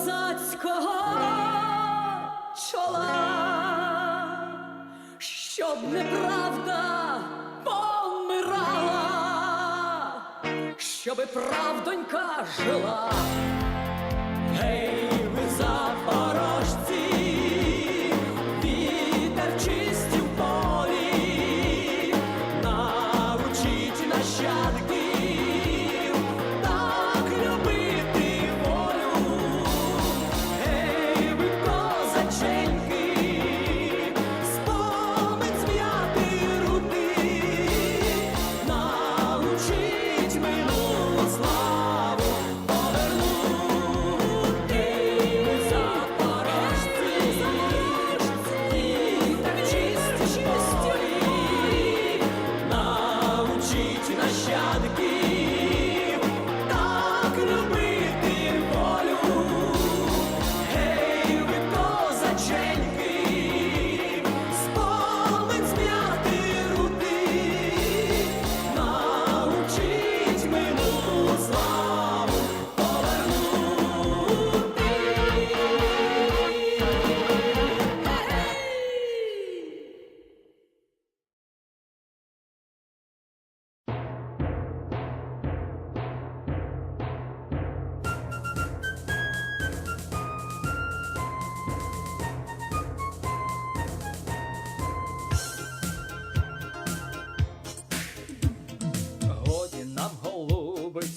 козацького чола, щоб неправда помирала, щоби правдонька жила. Гей,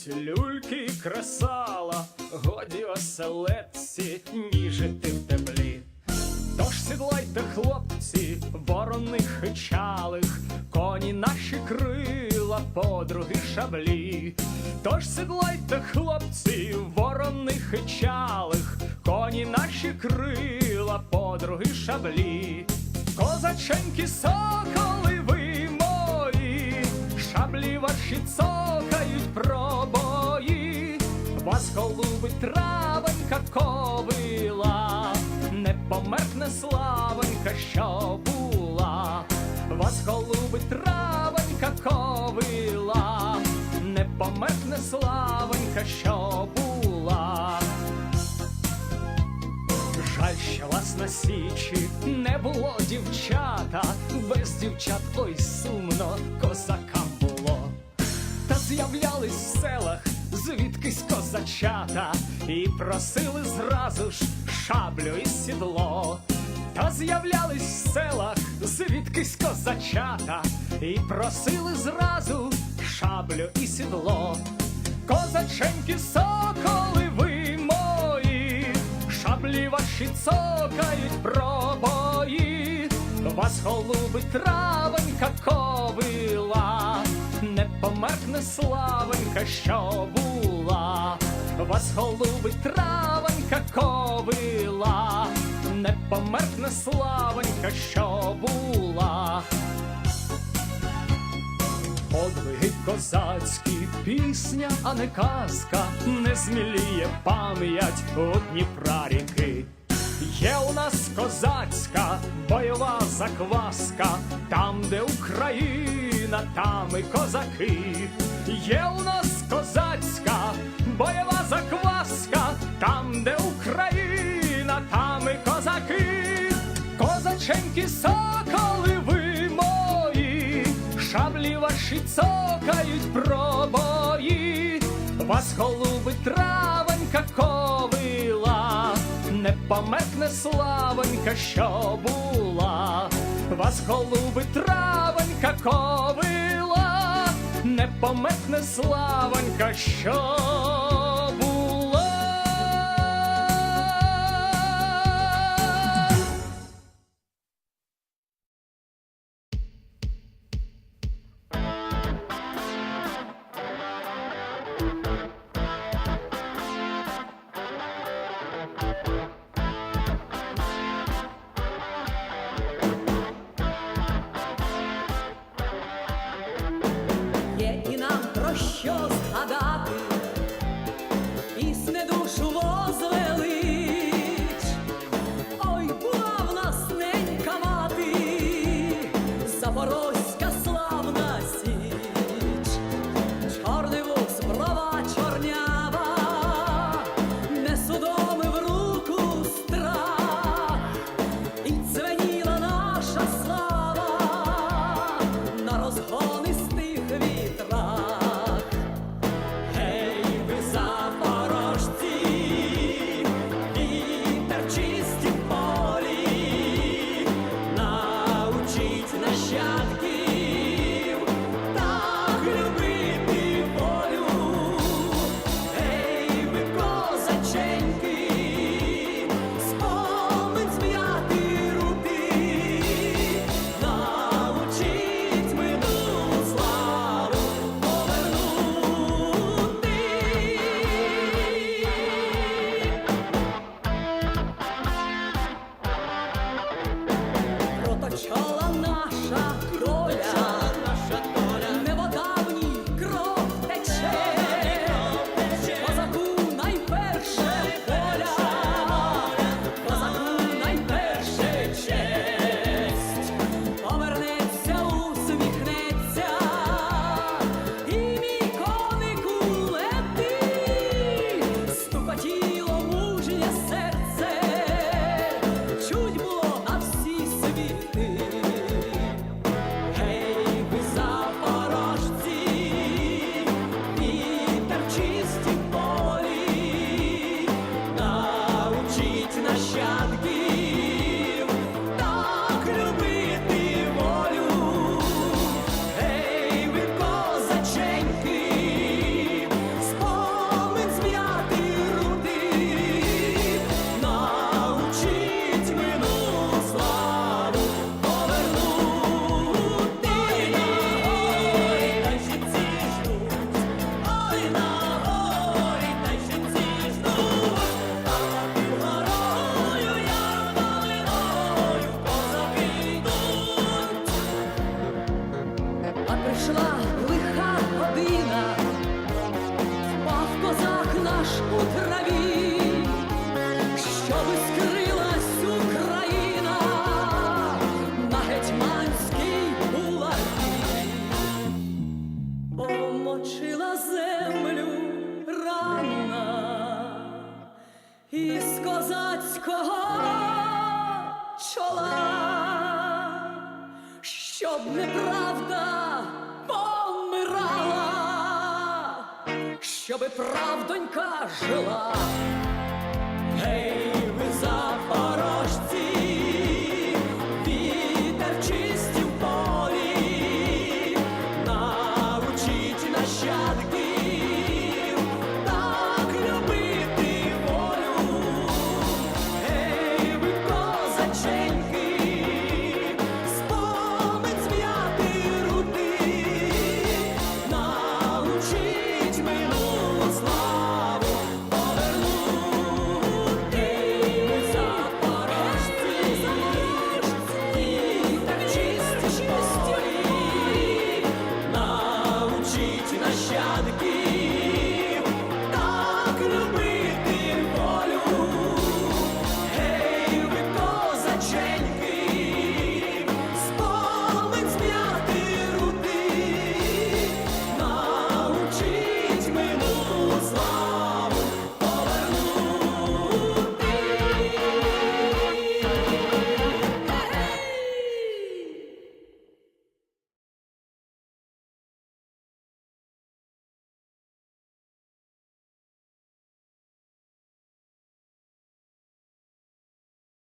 голубить люльки й кресала, годі оселедці ніжити в теплі. Тож сідлайте, хлопці, вороних і чалих, коні наші крила, подруги шаблі. Тож сідлайте, хлопці, вороних і чалих, коні наші крила, подруги шаблі. Козаченькі соколи ви мої, шаблі ваші цокають ковила, не померкне славонька, що була, вас голубить травонька ковила, не померкне славонька, що була. Жаль, що вас на січі не було дівчата, без дівчат ой сумно козакам було. Та з'являлись в селах звідкись козачата, і просили зразу ж шаблю і сідло. Та з'являлись в селах звідкись козачата, і просили зразу шаблю і сідло. Козаченькі соколи ви мої, шаблі ваші цокають пробої, вас голубить травонька ковила, померкне славонька, що була, вас голубить травонька ковила, не померкне славонька, що була. Подвиги козацькі, пісня, а не казка, не зміліє пам'ять у Дніпра ріки. Є у нас козацька бойова закваска, там, де Україна, там і козаки. Є у нас козацька бойова закваска, там, де Україна, там і козаки. Козаченькі соколи ви мої, шаблі ваші цокають пробої, вас голубить травонька ковила, не померкне славонька, що була, вас голуби, травонька ковила, не померкне славонька, що а прийшла лиха година, впав козак наш у траві, щоб скрилась Україна. На гетьманській уладі, помочила землю рана. Із козацького чола. Щоб неправда щоби правдонька жила. Гей!